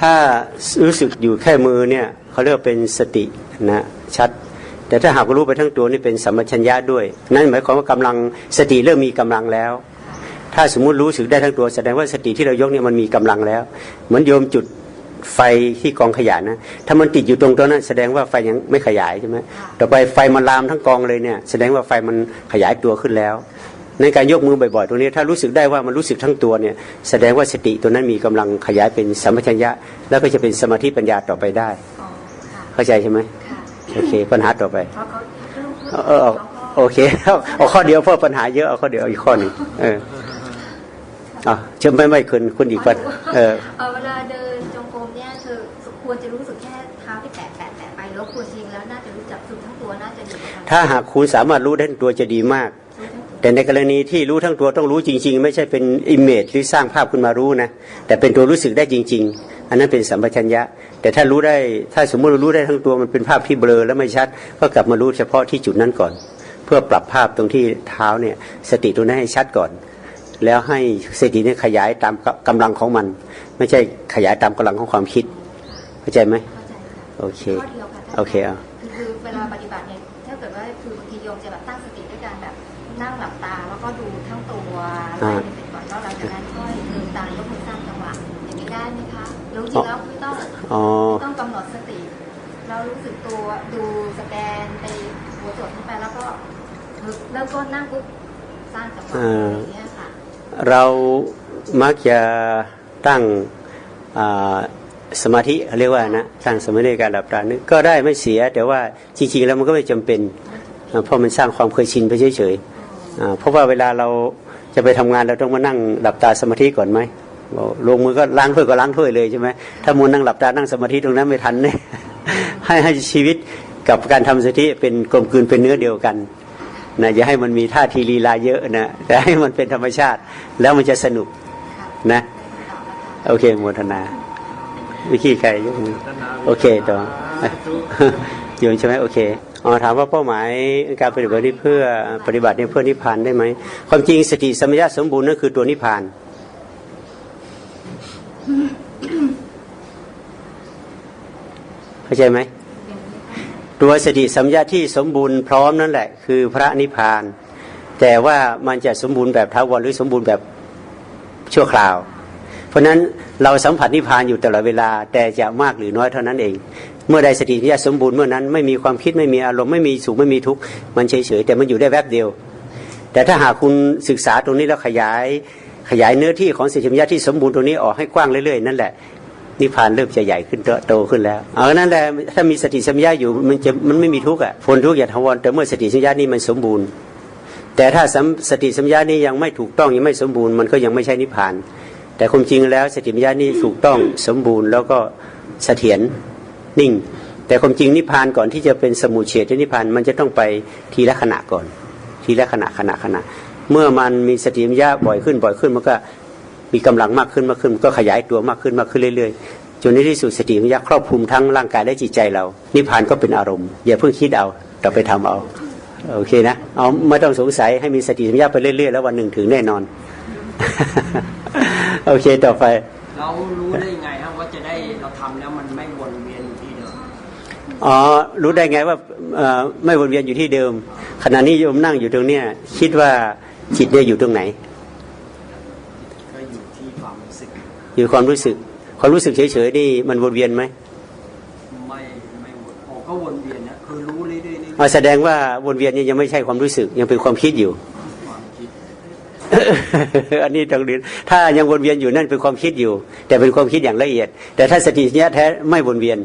ถ้ารู้สึกอยู่แค่มือเนี่ยเขาเรียกว่าเป็นสตินะชัด แต่ถ้าหากรู้ไปทั้งตัวนี่เป็นสัมปชัญญะด้วย นั่นหมายความว่ากำลังสติเริ่มมีกำลังแล้ว ถ้าสมมุติรู้สึกได้ทั้งตัวแสดงว่าสติที่เรายกเนี่ยมันมีกำลังแล้ว เหมือนโยมจุดไฟที่กองขยะนะถ้ามันติดอยู่ตรงตัวนั้นแสดงว่าไฟยังไม่ขยายใช่ไหมต่อไปไฟมันลามทั้งกองเลยเนี่ยแสดงว่าไฟมันขยายตัวขึ้นแล้ว ในการยกมือบ่อยๆตรงนี้ถ้ารู้สึกได้ว่ามันรู้สึกทั้งตัวเนี่ยแสดงว่าสติตัวนั้นมีกำลังขยายเป็นสัมปชัญญะ แล้วก็จะเป็นสมาธิปัญญาต่อไปได้อ๋อค่ะเข้าใจใช่ไหมค่ะโอเค ปัญหาต่อไปเพราะเขาเออเออโอเคเอาข้อเดียวเพราะปัญหาเยอะเอาข้อเดียวเอาอีกข้อหนึ่งเอออะเชื่อไม่ไม่คุณคุณอีกปัญเออเออเวลาเดินจงกรมเนี่ยคือควรจะรู้สึกแค่เท้าที่แตะแตะแตะไปแล้วควรจริงแล้วน่าจะรู้จักสุดทั้งตัวน่าจะดีกว่ากันถ้าหากคุณสามารถรู้ได้ทั้งตัวจะดีมากรู้ทั้งตัว แต่ในกรณีที่รู้ทั้งตัวต้องรู้จริง ๆ ไม่ใช่เป็นอิมเมจหรือสร้างภาพขึ้นมารู้นะแต่เป็นตัวรู้สึกได้จริง ๆ อันนั้นเป็นสัมปชัญญะ แต่ถ้ารู้ได้ถ้าสมมติเรารู้ได้ทั้งตัวมันเป็นภาพที่เบลอแล้วไม่ชัด ก็กลับมารู้เฉพาะที่จุดนั้นก่อน เพื่อปรับภาพตรงที่เท้าเนี่ยสติตรงนั้นให้ชัดก่อน แล้วให้สติเนี่ยขยายตามกำลังของมัน ไม่ใช่ขยายตามกำลังของความคิดเข้าใจไหมเข้าใจค่ะโอเคข้อเดียวค่ะท่านโอเคเอา นั่งหลับตาแล้วก็ดูทั้งตัวไล่ไปก่อนแล้วหลังจากนั้นค่อยลืมตายกมือสร้างจังหวะอย่างนี้ได้ไหมคะรู้จริงแล้วไม่ต้องอ๋อไม่ต้องกำหนดสติ เรารู้สึกตัวดูสแกนไปหัวจดขึ้นไปแล้วก็เริ่มต้นนั่งปุ๊บสร้างจังหวะอะไรอย่างเงี้ยค่ะเรามักจะตั้งอ่าสมาธิเรียกว่านะตั้งสมาธิในการหลับตานึกก็ได้ไม่เสีย แต่ว่าจริงๆแล้วมันก็ไม่จำเป็นอ่าเพราะมันสร้างความเคยชินไปเฉยๆอ่า เพราะว่าเวลาเราจะไปทำงานเราต้องมานั่งหลับตาสมาธิก่อนไหมบอกลงมือก็ล้างถ้วยก็ล้างถ้วยเลยใช่ไหมถ้ามัวนั่งหลับตานั่งสมาธิตรงนั้นไม่ทันเนี่ยให้ให้ชีวิตกับการทำสมาธิเป็นกลมกลืนเป็นเนื้อเดียวกันนะอย่าให้มันมีท่าทีลีลาเยอะนะแต่ให้มันเป็นธรรมชาติ แล้วมันจะสนุกค่ะนะได้คำตอบแล้วค่ะโอเคโมทนาวิธีใครยกมือโอเคต่อโยมใช่ไหมโอเค อ๋อถามว่าเป้าหมายการปฏิบัตินี้เพื่อปฏิบัตินี้เพื่อนิพพานได้ไหมความจริงสติสมัญญะสมบูรณ์นั่นคือตัวนิพพาน เข้าใจไหมตัวสติสัมปชัญญะที่สมบูรณ์พร้อมนั่นแหละ คือพระนิพพาน แต่ว่ามันจะสมบูรณ์แบบท้าวรหรือสมบูรณ์แบบชั่วคราว เพราะฉะนั้นเราสัมผัสนิพพานอยู่ตลอดเวลา แต่จะมากหรือน้อยเท่านั้นเอง เมื่อใดสติสัมปชัญญะสมบูรณ์เมื่อนั้นไม่มีความคิดไม่มีอารมณ์ไม่มีสุขไม่มีทุกข์มันเฉยๆแต่มันอยู่ได้แวบเดียว แต่ถ้าหากคุณศึกษาตรงนี้แล้วขยายขยายเนื้อที่ของสติสัมปชัญญะที่สมบูรณ์ตรงนี้ออกให้กว้างเรื่อยๆนั่นแหละนิพพานเริ่มจะใหญ่ขึ้นโตขึ้นแล้ว เอานั่นแหละถ้ามีสติสัมปชัญญะอยู่มันจะมันไม่มีทุกข์อะผลทุกข์อย่าทวรแต่เมื่อสติสัมปชัญญะนี่มันสมบูรณ์ แต่ถ้าสติสัมปชัญญะนี่ยังไม่ถูกต้องยังไม่สมบูรณ์มันก็ยังไม่ใช่นิพพาน แต่ความจริงแล้วสติสัมปชัญญะนี่ถูกต้องสมบูรณ์แล้วก็เสถียร นิ่ง แต่ความจริงนิพพานก่อนที่จะเป็นสมุทเฉทนิพพานมันจะต้องไปทีละขณะก่อน ทีละขณะขณะขณะ เมื่อมันมีสติมปชัญญะบ่อยขึ้นบ่อยขึ้นมันก็มีกำลังมากขึ้นมากขึ้นมันก็ขยายตัวมากขึ้นมากขึ้นเรื่อยๆจนในที่สุดสติมปชัญญะครอบคลุมทั้งร่างกายและจิตใจเรา นิพพานก็เป็นอารมณ์อย่าเพิ่งคิดเอาแต่ไปทำเอาโอเคนะเอาไม่ต้องสงสัยให้มีสติสัมปชัญญะไปเรื่อยๆแล้ววันหนึ่งถึงแน่นอน โอเคต่อไป เรารู้ได้ยังไงครับว่าจะได้เราทำแล้วมันไม่วนเวียนอยู่ที่เดิม อ๋อ รู้ได้ไงว่าเอ่อไม่วนเวียนอยู่ที่เดิม ขณะนี้โยมนั่งอยู่ตรงเนี้ยคิดว่าจิตเนี่ยอยู่ตรงไหนก็อยู่ที่ความรู้สึก อยู่ความรู้สึก ความรู้สึกเฉยๆนี่มันวนเวียนไหมไม่ไม่วนโอ้ก็วนเวียนนะคือรู้เรื่อยๆเรื่อยอ๋อแสดงว่าวนเวียนนี่ยังไม่ใช่ความรู้สึก ยังเป็นความคิดอยู่ๆความคิดอันนี้ต้องเรียนถ้ายังวนเวียนอยู่นั่นเป็นความคิดอยู่ แต่เป็นความคิดอย่างละเอียด แต่ถ้าสติสัมปชัญญะแท้ไม่วนเวียน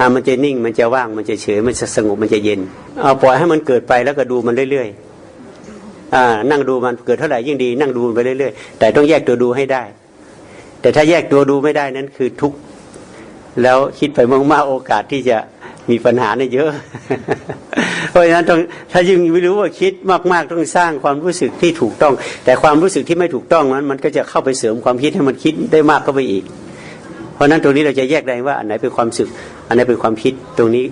อ่ามันจะนิ่งมันจะว่างมันจะเฉยมันจะสงบมันจะเย็นเอาปล่อยให้มันเกิดไปแล้วก็ดูมันเรื่อยๆอ่านั่งดูมันเกิดเท่าไหร่ยิ่งดี นั่งดูมันไปเรื่อยๆ แต่ต้องแยกตัวดูให้ได้ แต่ถ้าแยกตัวดูไม่ได้นั้นคือทุกข์แล้วคิดไปมากๆโอกาสที่จะมีปัญหาเนี่ยเยอะ เพราะฉะนั้นต้องถ้ายิ่งไม่รู้ว่าคิดมากๆต้องสร้างความรู้สึกที่ถูกต้อง แต่ความรู้สึกที่ไม่ถูกต้องนั้น มันก็จะเข้าไปเสริมความคิดให้มันคิดได้มากเข้าไปอีก ราะนั้นตรงนี้เราจะแยกได้ว่าอันไหนเป็นความสึก อันไหนเป็นความคิดตรงนี้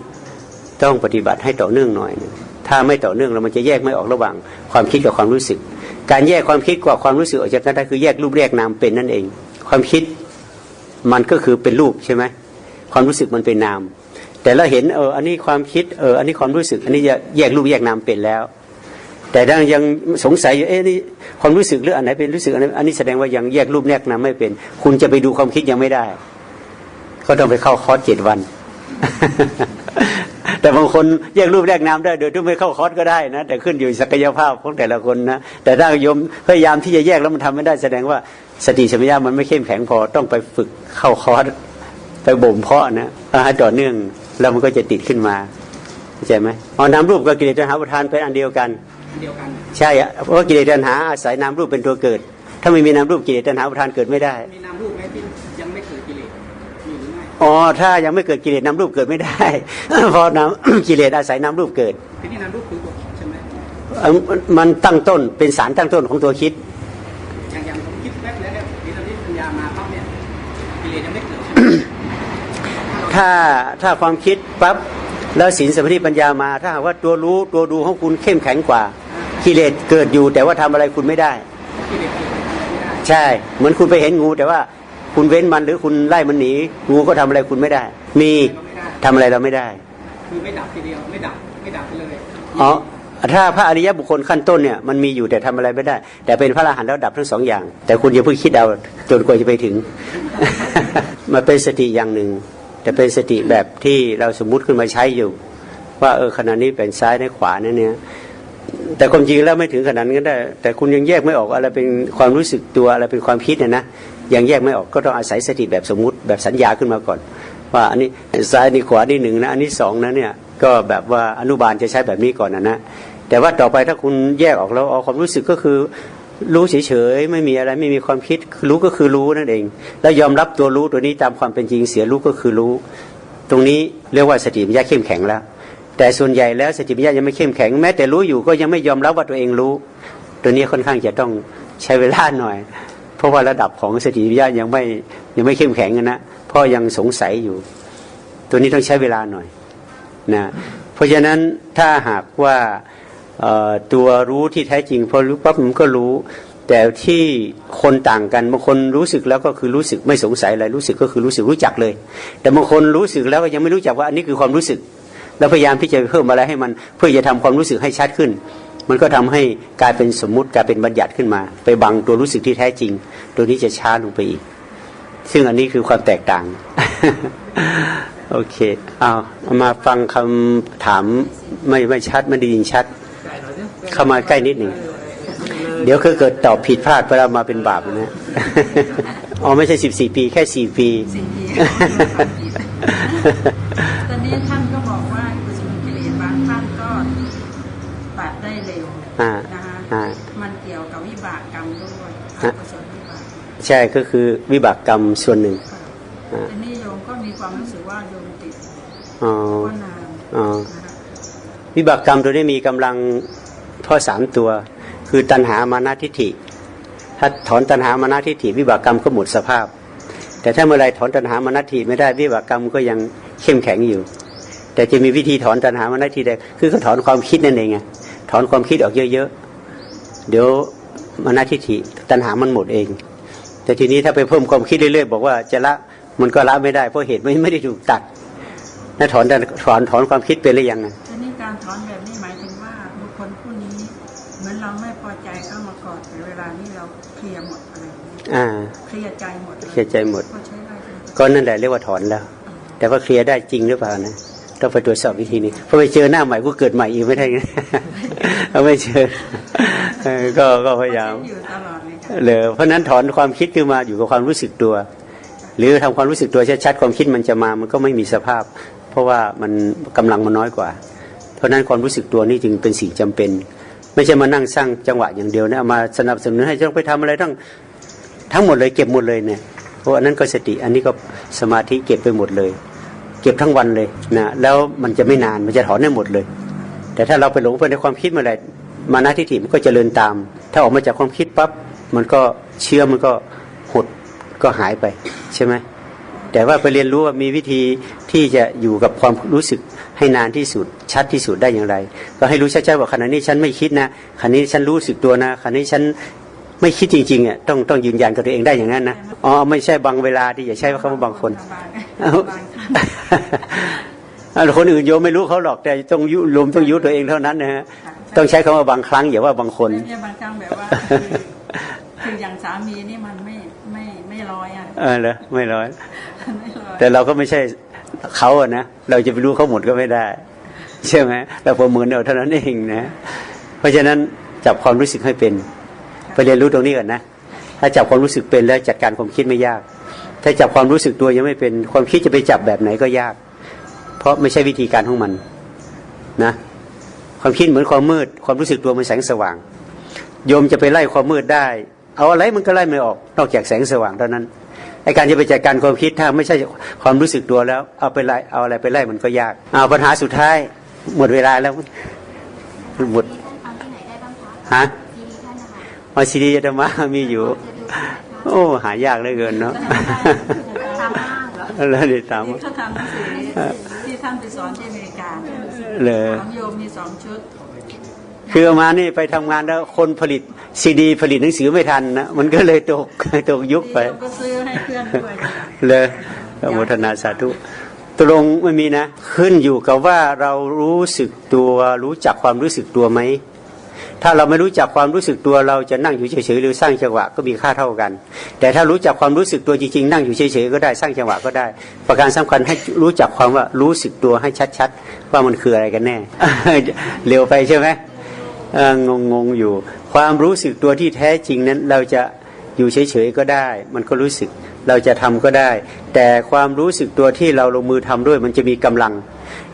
ต้องปฏิบัติให้ต่อเนื่องหน่อยนึงถ้าไม่ต่อเนื่องเรามันจะแยกไม่ออกระหว่างความคิดกับความรู้สึก การแยกความคิดกับความรู้สึกออกจากกันได้คือแยกรูปแยกนามเป็นนั่นเอง ความคิดมันก็คือเป็นรูปใช่ไหมความรู้สึกมันเป็นนาม แต่เราเห็นเอออันนี้ความคิดเอออันนี้ความรู้สึก อันนี้จะแยกรูปแยกนามเป็นแล้ว แต่ถ้ายังสงสัยอยู่เอ๊ะนี่ความรู้สึกหรืออันไหนเป็นรู้สึกอันนี้แสดงว่ายังแยกรูปแยกนามไม่เป็น คุณจะไปดูความคิดยังไม่ได้ ก็ต้องไปเข้าคอร์สเจ็ดวัน แต่บางคนแยกรูปแยกนามได้ โดยที่ไม่เข้าคอร์สก็ได้นะ แต่ขึ้นอยู่ศักยภาพของแต่ละคนนะ แต่ถ้าโยมพยายามที่จะแยกแล้วมันทำไม่ได้แสดงว่าสติสัมปชัญญะมันไม่เข้มแข็งพอต้องไปฝึกเข้าคอร์สไปบ่มเพาะนะเอาให้ต่อเนื่องแล้วมันก็จะติดขึ้นมาเข้าใจไหมเอานามรูปกับกิเลสตัณหาประทานเป็นอันเดียวกันเดียวกันใช่อะเพราะว่ากิเลสตัณหาอาศัยนามรูปเป็นตัวเกิด ถ้าไม่มีนามรูปกิเลสตัณหาประทานเกิดไม่ได้มีนามรูปไหมที่ยังไม่เกิดกิเลสมีหรื อไม่อ๋อถ้ายังไม่เกิดกิเลสนามรูปเกิดไม่ได้ เพราะนามกิเลสอาศัยนามรูปเกิดทีนี้นามรูปคือตัวใช่ไหมเอ่อมันตั้งต้นเป็นสารตั้งต้นของตัวคิดอย่างอย่างผมคิดแป๊บแล้วเนี่ยทีตอนนี้ปัญญามาปั๊บเนี่ยกิเลสยังไม่เกิดใช่ไหมถ้าถ้าความคิดปั๊บแล้วศีลสมาธิปัญญามา ถ้าหากว่าตัวรู้ตัวดูของคุณเข้มแข็งกว่ากิเลสเกิดอยู่ แต่ว่าทำอะไรคุณไม่ได้กิเลสเกิดทำอะไรไม่ได้ ใช่ เหมือนคุณไปเห็นงูแต่ว่า คุณเว้นมันหรือคุณไล่มันหนีงูก็ทำอะไรคุณไม่ได้ มีทำอะไรเราไม่ได้ คือไม่ดับทีเดียวไม่ดับไม่ดับไปเลยอ๋อถ้าพระอริยบุคคลขั้นต้นเนี่ยมันมีอยู่แต่ทำอะไรไม่ได้ แต่เป็นพระอรหันต์แล้วดับทั้งสองอย่าง แต่คุณอย่าเพิ่งคิดเอาจนกว่าจะไปถึง มันเป็นสติอย่างหนึ่ง แต่เป็นสติแบบที่เราสมมุติขึ้นมาใช้อยู่ ว่าเออขณะนี้เป็นซ้ายในขวานั่นเนี่ยแต่ความจริงแล้วไม่ถึงขนาดนั้นก็ได้ แต่คุณยังแยกไม่ออกอะไรเป็นความรู้สึกตัวอะไรเป็นความคิดเนี่ยนะ ยังแยกไม่ออกก็ต้องอาศัยสติแบบสมมุติแบบสัญญาขึ้นมาก่อน ว่าอันนี้ซ้ายนี่ขวานี่หนึ่งนะอันนี้สองนะเนี่ยก็แบบว่าอนุบาลจะใช้แบบนี้ก่อนนะนะแต่ว่าต่อไปถ้าคุณแยกออกแล้วเอาความรู้สึกก็คือรู้เฉยๆไม่มีอะไรไม่มีความคิดรู้ก็คือรู้นั่นเอง แล้วยอมรับตัวรู้ตัวนี้ตามความเป็นจริงเสียรู้ก็คือรู้ ตรงนี้เรียกว่าสติปัญญาเข้มแข็งแล้ว แต่ส่วนใหญ่แล้วสติปัญญายังไม่เข้มแข็งแม้แต่รู้อยู่ก็ยังไม่ยอมรับว่าตัวเองรู้ ตัวนี้ค่อนข้างจะต้องใช้เวลาหน่อย เพราะว่าระดับของสติปัญญายังไม่ยังไม่เข้มแข็งนะเพราะยังสงสัยอยู่ ตัวนี้ต้องใช้เวลาหน่อยนะเพราะฉะนั้นถ้าหากว่าตัวรู้ที่แท้จริงพอรู้ปั๊บมันก็รู้ แต่ที่คนต่างกันบางคนรู้สึกแล้วก็คือรู้สึกไม่สงสัยอะไรรู้สึกก็คือรู้สึกรู้จักเลย แต่บางคนรู้สึกแล้วก็ยังไม่รู้จักว่าอันนี้คือความรู้สึก แล้วพยายามที่จะเพิ่มอะไรให้มันเพื่อจะทำความรู้สึกให้ชัดขึ้น มันก็ทำให้กลายเป็นสมมุติกลายเป็นบัญญัติขึ้นมา ไปบังตัวรู้สึกที่แท้จริง ตัวนี้จะช้าลงไปอีก ซึ่งอันนี้คือความแตกต่าง โอเคเอาเอามาฟังคำถามไม่ไม่ชัดไม่ได้ยินชัด เข้ามาใกล้นิดหนึ่งเดี๋ยวคือเกิดตอบผิดพลาดเวลามาเป็นบาปนะอ๋อไม่ใช่สิบสี่ปี แค่สี่ปีตอนนี้ท่านก็บอกว่ากุศลกิเลสบางท่านก็ตัดได้เร็ว อ่า นะคะอ่ามันเกี่ยวกับวิบากกรรมด้วยฮะกุศลวิบากใช่ก็คือวิบากกรรมส่วนหนึ่งค่ะอ่าทีนี้โยมก็มีความรู้สึกว่าโยมติดอ๋อก็นานอ๋อนะคะวิบากกรรมตัวนี้มีกำลังพ่อสามตัว คือตัณหามานาทิฏฐิ ถ้าถอนตัณหามานาทิฏฐิ วิบากกรรมก็หมดสภาพ แต่ถ้าเมื่อไรถอนตัณหามานาทิฏฐิไม่ได้วิบากกรรมก็ยังเข้มแข็งอยู่ แต่จะมีวิธีถอนตัณหามานาทิฏฐิได้คือก็ถอนความคิดนั่นเองไง ถอนความคิดออกเยอะๆ เดี๋ยวมานาทิฏฐิตัณหามันหมดเอง แต่ทีนี้ถ้าไปเพิ่มความคิดเรื่อยๆ บอกว่าจะละมันก็ละไม่ได้เพราะเหตุไม่ไม่ได้ถูกตัดถ้าถอนถอนถอนความคิดเป็นหรือยังอะทีนี้การถอนแบบนี้หมายถึงว่าบุคคลผู้นี้เหมือนเราไม่พอใจเข้ามาก่อนแต่เวลานี้เราเคลียร์หมดอะไรอย่างนี้อ่าเคลียร์ใจหมดลเคลียร์ใจหมดก็ใช้ได้ใช่ไหมก็นั่นแหละเรียกว่าถอนแล้ว แต่ว่าเคลียร์ได้จริงหรือเปล่านะ ต้องไปตรวจสอบวิธีนี้เพราะไปเจอหน้าใหม่ก็เกิดใหม่อีกไม่ได้ไงเอาไม่เจอเออก็ก็พยายามก็ใช้อยู่ตลอดเลยค่ะเลยเพราะฉะนั้นถอนความคิดคือมาอยู่กับความรู้สึกตัว หรือทำความรู้สึกตัวชัดๆความคิดมันจะมามันก็ไม่มีสภาพ เพราะว่ามันกำลังมันน้อยกว่า เพราะฉะนั้นความรู้สึกตัวนี่จึงเป็นสิ่งจำเป็น ไม่ใช่มานั่งสร้างจังหวะอย่างเดียวนะเอามาสนับสนุนให้ต้องไปทำอะไรทั้งทั้งหมดเลยเก็บหมดเลยเนี่ยเพราะอันนั้นก็สติอันนี้ก็สมาธิเก็บไปหมดเลยเก็บทั้งวันเลยนะแล้วมันจะไม่นานมันจะถอนได้หมดเลย แต่ถ้าเราไปหลงไปในความคิดเมื่อไหร่มานะทิฏฐิมันก็จเจริญตาม ถ้าออกมาจากความคิดปั๊บมันก็เชื่อมันก็หดก็หายไปใช่ไหมแต่ว่าไปเรียนรู้ว่ามีวิธีที่จะอยู่กับความรู้สึกให้นานที่สุดชัดที่สุดได้อย่างไร ก็ให้รู้ชัดๆว่าขณะนี้ฉันไม่คิดนะขณะนี้ฉันรู้สึกตัวนะขณะนี้ฉัน ไม่คิดจริงๆอะต้องต้องยืนยันกับตัวเองได้อย่างนั้นนะอ๋อไม่ใช่บางเวลาที่อย่าใช้คำว่าบางคนบางบางท่านอะคนอื่นโยมไม่รู้เขาหรอกแต่ต้องยุรวมต้องยุตัวเองเท่านั้นนะฮะต้องใช้คำว่าบางครั้งอย่าว่าบางคนไม่ใช่บางครั้งแบบว่าคือคืออย่างสามีนี่มันไม่ไม่ไม่ร้อยอะเออเหรอไม่ร้อยไม่ร้อยแต่เราก็ไม่ใช่เขาอะนะเราจะไปรู้เขาหมดก็ไม่ได้ ใช่ไหมเราประเมินเอาเท่านั้นเองนะ เพราะฉะนั้นจับความรู้สึกให้เป็น ไปเรียนรู้ตรงนี้ก่อนนะ ถ้าจับความรู้สึกเป็นแล้วจัดการความคิดไม่ยาก ถ้าจับความรู้สึกตัวยังไม่เป็นความคิดจะไปจับแบบไหนก็ยาก เพราะไม่ใช่วิธีการของมันนะ ความคิดเหมือนความมืด ความรู้สึกตัวมันแสงสว่าง โยมจะไปไล่ความมืดได้ เอาอะไรมันก็ไล่ไม่ออก นอกจากแสงสว่างเท่านั้นไอการจะไปจัดการความคิดถ้าไม่ใช่ความรู้สึกตัวแล้ว เอาไปไล่เอาอะไรไปไล่มันก็ยาก เอาปัญหาสุดท้ายหมดเวลาแล้วหมดท่านฟังที่ไหนได้บ้างคะฮะซีดีท่าน นะคะมาซีดีธรรมะมีอยู่จะดูที่ไหนคะโอ้หายากเหลือเกินเนาะตามห้างเหรอแล้วเดี๋ยวตามที่เขาทำหนังสือที่ท่านไปสอนที่อเมริกาเนี่ยเลยของโยมมีสองชุดคือเอามานี่ไปทำงานแล้วคนผลิตซีดี ผลิตหนังสือไม่ทันนะมันก็เลยตกตกยุคไปโยมก็ซื้อให้เพื่อนด้วยเลยอนุโมทนาสาธุตกลงไม่มีนะ ขึ้นอยู่กับว่าเรารู้สึกตัวรู้จักความรู้สึกตัวไหม ถ้าเราไม่รู้จักความรู้สึกตัวเราจะนั่งอยู่เฉยๆหรือสร้างจังหวะก็มีค่าเท่ากัน แต่ถ้ารู้จักความรู้สึกตัวจริงๆนั่งอยู่เฉยๆก็ได้สร้างจังหวะก็ได้ ประการสำคัญให้รู้จักความว่ารู้สึกตัวให้ชัดๆ ว่ามันคืออะไรกันแน่เร็วไปใช่ไหมงงงๆอยู่ ความรู้สึกตัวที่แท้จริงนั้นเราจะอยู่เฉยๆก็ได้ มันก็รู้สึกเราจะทำก็ได้ แต่ความรู้สึกตัวที่เราลงมือทำด้วยมันจะมีกำลัง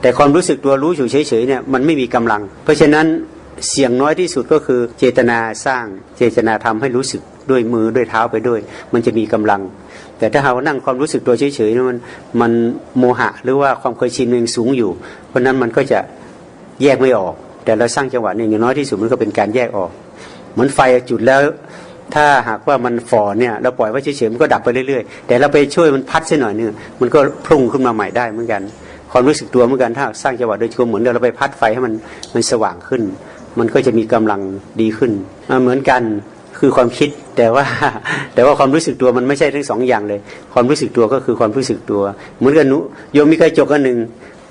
แต่ความรู้สึกตัวรู้อยู่เฉยๆเนี่ยมันไม่มีกำลัง เพราะฉะนั้น เสี่ยงน้อยที่สุดก็คือเจตนาสร้างเจตนาทำให้รู้สึกด้วยมือด้วยเท้าไปด้วย มันจะมีกำลัง แต่ถ้าหากว่านั่งความรู้สึกตัวเฉยๆเนี่ยมันมันโมหะหรือว่าความเคยชินมันยังสูงอยู่ เพราะนั้นมันก็จะแยกไม่ออก แต่เราสร้างจังหวะหนึ่งอย่างน้อยที่สุดมันก็เป็นการแยกออกเหมือนไฟจุดแล้ว ถ้าหากว่ามันฝ่อเนี่ยเราปล่อยไว้เฉยๆมันก็ดับไปเรื่อยๆ แต่เราไปช่วยมันพัดสักหน่อยนึงมันก็พุ่งขึ้นมาใหม่ได้เหมือนกัน ความรู้สึกตัวเหมือนกันถ้าสร้างจังหวะโดยตัวเหมือนเราไปพัดไฟให้มันมันสว่างขึ้น มันก็จะมีกำลังดีขึ้นอ่าเหมือนกันคือความคิดแต่ว่าแต่ว่าความรู้สึกตัวมันไม่ใช่ทั้งสองอย่างเลย ความรู้สึกตัวก็คือความรู้สึกตัว เหมือนกันนุโยมมีกระจกอันหนึ่ง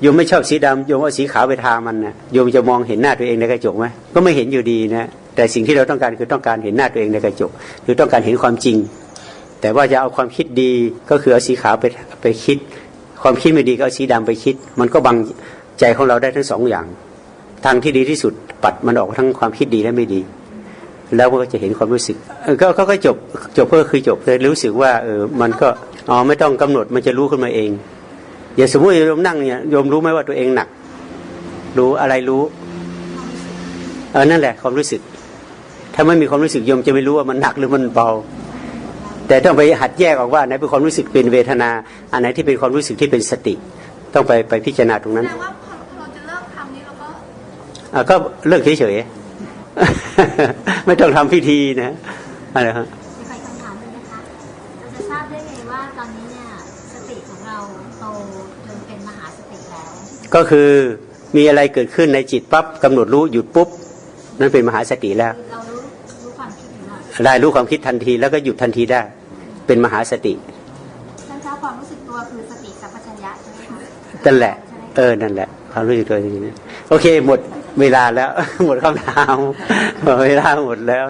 โยมไม่ชอบสีดำโยมเอาสีขาวไปทามันนะโยมจะมองเห็นหน้าตัวเองในกระจกไหมก็ไม่เห็นอยู่ดีนะแต่สิ่งที่เราต้องการคือต้องการเห็นหน้าตัวเองในกระจกหรือต้องการเห็นความจริง แต่ว่าจะเอาความคิดดีก็คือเอาสีขาวไปไปคิด ความคิดไม่ดีก็เอาสีดำไปคิด มันก็บังใจของเราได้ทั้งสองอย่าง ทางที่ดีที่สุด ปัดมันออกทั้งความคิดดีและไม่ดี แล้วก็จะเห็นความรู้สึกก็ก็ก็จบจบก็คือจบเลยรู้สึกว่าเออมันก็อ๋อไม่ต้องกำหนดมันจะรู้ขึ้นมาเอง อย่าสมมติโยมนั่งเนี่ยโยมรู้ไหมว่าตัวเองหนัก รู้อะไรรู้เออนั่นแหละความรู้สึก ถ้าไม่มีความรู้สึกโยมจะไม่รู้ว่ามันหนักหรือมันเบาแต่ต้องไปหัดแยกออกว่าไหนเป็นความรู้สึกเป็นเวทนา อันไหนที่เป็นความรู้สึกที่เป็นสติ ต้องไปไปพิจารณาตรงนั้นแปลว่า ก็เลิกเฉยๆไม่ต้องทำพิธีนะอะไรฮะมีใครคำถามหนึงนะคะเราจะทราบได้ไงว่าตอนนี้เนี่ยสติของเราโตจนเป็นมหาสติแล้ว ก็คือมีอะไรเกิดขึ้นในจิตปั๊บกำหนดรู้หยุดปุ๊บนั่นเป็นมหาสติแล้วเรารู้รู้ความคิดของเราได้รู้ความคิดทันทีแล้วก็หยุดทันทีได้ เป็นมหาสติท่านเจ้าความรู้สึกตัวคือสติสัมปชัญญะใช่ไหมคะนั่นแหละ เออนั่นแหละความรู้สึกตัวจริงๆนะโอเคหมด เวลาแล้ว หมดคำถามเวลาหมดแล้ว